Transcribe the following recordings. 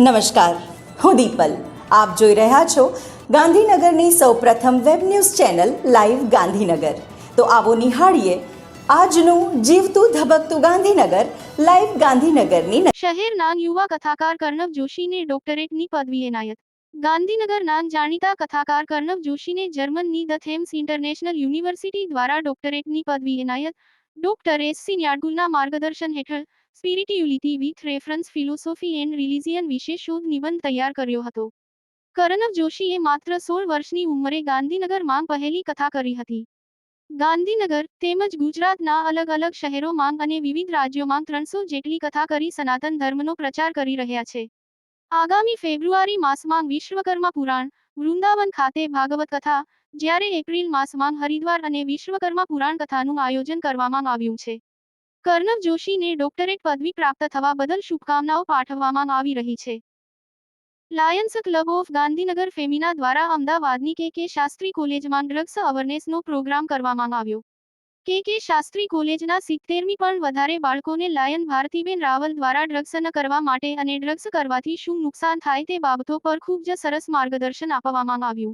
નમસ્કાર. હું દીપલ. આપ જોઈ રહ્યા છો ગાંધીનગરની સૌપ્રથમ web news channel live Gandhinagar. તો આવો નિહાળીએ આજનું જીવતું ધબકતું ગાંધીનગર લાઈવ ગાંધીનગરની શહેરના યુવા કથાકાર કર્ણવ જોશીને ડોક્ટરેટની પદવી એનાયત ગાંધીનગરના જાણીતા કથાકાર કર્ણવ જોશીને જર્મનની ધ થેમ્સ ઇન્ટરનેશનલ યુનિવર્સિટી દ્વારા ડોક્ટરેટની પદવી એનાયત ડોક્ટર એસ સી ન્યાડગુલના માર્ગદર્શન હેઠળ spirituality with reference philosophy and religion વિશે શોધ નિબંધ તૈયાર કર્યો હતો. કરણવ જોશીએ માત્ર સોળ વર્ષની ઉંમરે ગાંધીનગરમાં પહેલી કથા કરી હતી. ગાંધીનગર તેમજ ગુજરાતના અલગ અલગ શહેરોમાં અને વિવિધ રાજ્યોમાં ત્રણસો જેટલી કથા કરી સનાતન ધર્મનો પ્રચાર કરી રહ્યા છે. આગામી ફેબ્રુઆરી માસમાં વિશ્વકર્મા પુરાણ વૃંદાવન ખાતે ભાગવત કથા, જ્યારે એપ્રિલ માસમાં હરિદ્વાર અને વિશ્વકર્મા પુરાણ કથાનું આયોજન કરવામાં આવ્યું છે. કર્ણવ જોશીને ડોક્ટરેટ પદવી પ્રાપ્ત થવા બદલ શુભકામનાઓ પાઠવવામાં આવી રહી છે. Lions club of Gandhinagar Femina દ્વારા અમદાવાદની કે કે શાસ્ત્રી કોલેજમાં ડ્રગ્સ અવેરનેસનો પ્રોગ્રામ કરવામાં આવ્યો. કે કે શાસ્ત્રી કોલેજના સિત્તેરમી પણ વધારે બાળકોને લાયન ભારતીબેન રાવલ દ્વારા ડ્રગ્સ ન કરવા માટે અને ડ્રગ્સ કરવાથી શું નુકસાન થાય તે બાબતો પર ખૂબ જ સરસ માર્ગદર્શન આપવામાં આવ્યું.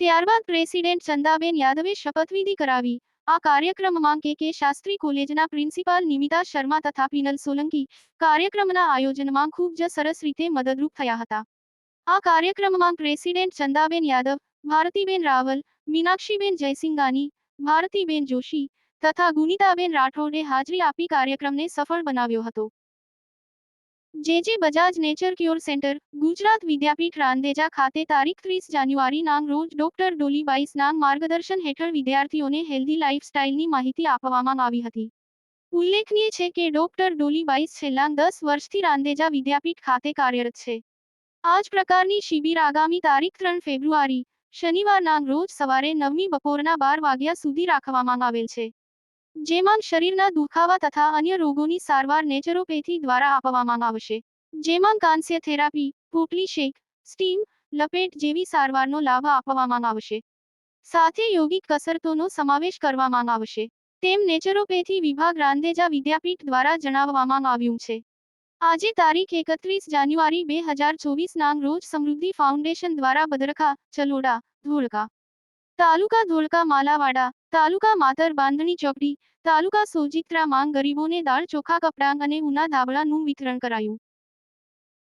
ત્યારબાદ પ્રેસિડેન્ટ ચંદાબેન યાદવે શપથવિધિ કરાવી. આ કાર્યક્રમમાં કે કે શાસ્ત્રી કોલેજના પ્રિન્સિપાલ નિમિતા શર્મા તથા પિનલ સોલંકી કાર્યક્રમના આયોજનમાં ખૂબ જ સરસ રીતે મદદરૂપ થયા હતા. આ કાર્યક્રમમાં પ્રેસિડેન્ટ ચંદાબેન યાદવ, ભારતીબેન રાવલ, મીનાક્ષીબેન જયસિંગાની ભારતીબેન જોશી તથા ગુનિતાબેન રાઠોડે હાજરી આપી કાર્યક્રમને સફળ બનાવ્યો હતો. જે જે Bajaj nature cure centre, Gujarat Vidyapith Randheja ખાતે તારીખ ત્રીસ જાન્યુઆરી નામ રોજ ડોક્ટર ડોલીબાઈસ નામ માર્ગદર્શન હેઠળ વિદ્યાર્થીઓને હેલ્ધી લાઇફસ્ટાઇલની માહિતી આપવામાં આવી હતી. ઉલ્લેખનીય છે કે ડોક્ટર ડોલીબાઈસ છેલ્લા દસ વર્ષથી રાંદેજા વિદ્યાપીઠ ખાતે કાર્યરત છે. આ જ પ્રકારની શિબિર આગામી તારીખ ત્રણ ફેબ્રુઆરી શનિવારના રોજ સવારે નવમી બપોરના બાર વાગ્યા સુધી રાખવામાં આવેલ છે, જેમાં શરીરના દુખાવા તથા અન્ય રોગોની સારવાર નેચરોપેથી દ્વારા આપવામાં આવશે, જેમાં કાંસ્ય થેરાપી પોટલી શેક સ્ટીમ, લપેટ જેવી સારવારનો લાભ આપવામાં આવશે. સાથે યોગિક કસરતોનો સમાવેશ કરવામાં આવશે. તેમ નેચરોપેથી વિભાગ રાંદેજા વિદ્યાપીઠ દ્વારા જણાવવામાં આવ્યું છે. આજે તારીખ એકત્રીસ જાન્યુઆરી બે હજાર ચોવીસ નાંગ રોજ સમૃદ્ધિ ફાઉન્ડેશન દ્વારા બદરખા, ચલોડા, ધોળકા. તાલુકા ધોળકા માલાવાડા, તાલુકા માતર બાંધણી ચોકડી, તાલુકા સોજિત્રા માંગ ગરીબોને દાળ ચોખા, કપડાં અને ઉના ધાબળાનું વિતરણ કરાયું.